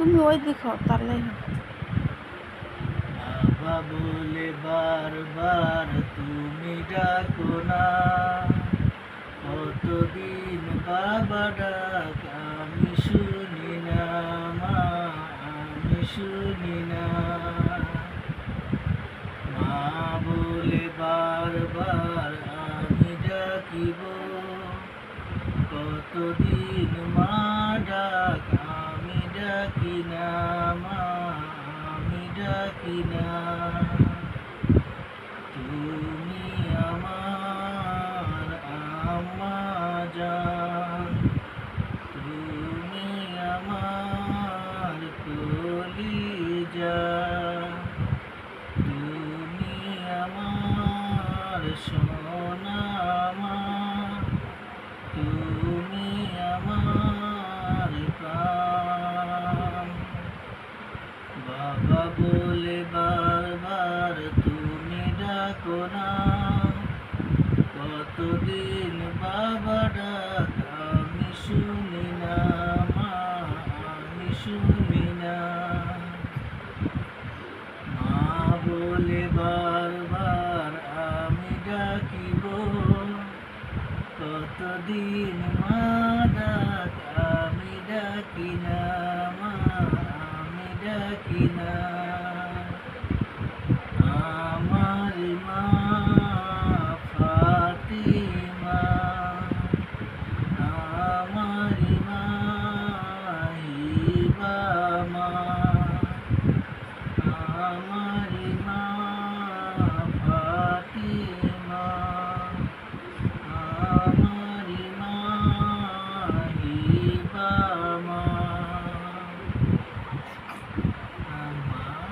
তুমি ওই হও তাহলে বলে বারবার, তুমি ডাকো না। কতদিন বাবা ডাক, আমি শুনি না, মা, আমি শুনি না। মা বলে বারবার, আমি ডাকিব। কতদিন মা ডাকি না মা, আমি ডাকি না তুমি আমার আম্মা জান। তুমি আমার কলিজা। তুমি আমার সোনা বাবা বলে বারবার, তুমি ডাকো না। কতদিন বাবা ডাক, আমি শুনি না, মা, আমি শুনি না। মা বলে বারবার, আমি ডাকিব। কতদিন মা ডাক, আমি ডাকি না, মা। ডাকি না আমার মা ফাতিমা আমার মা আমার মা ফাতিমা।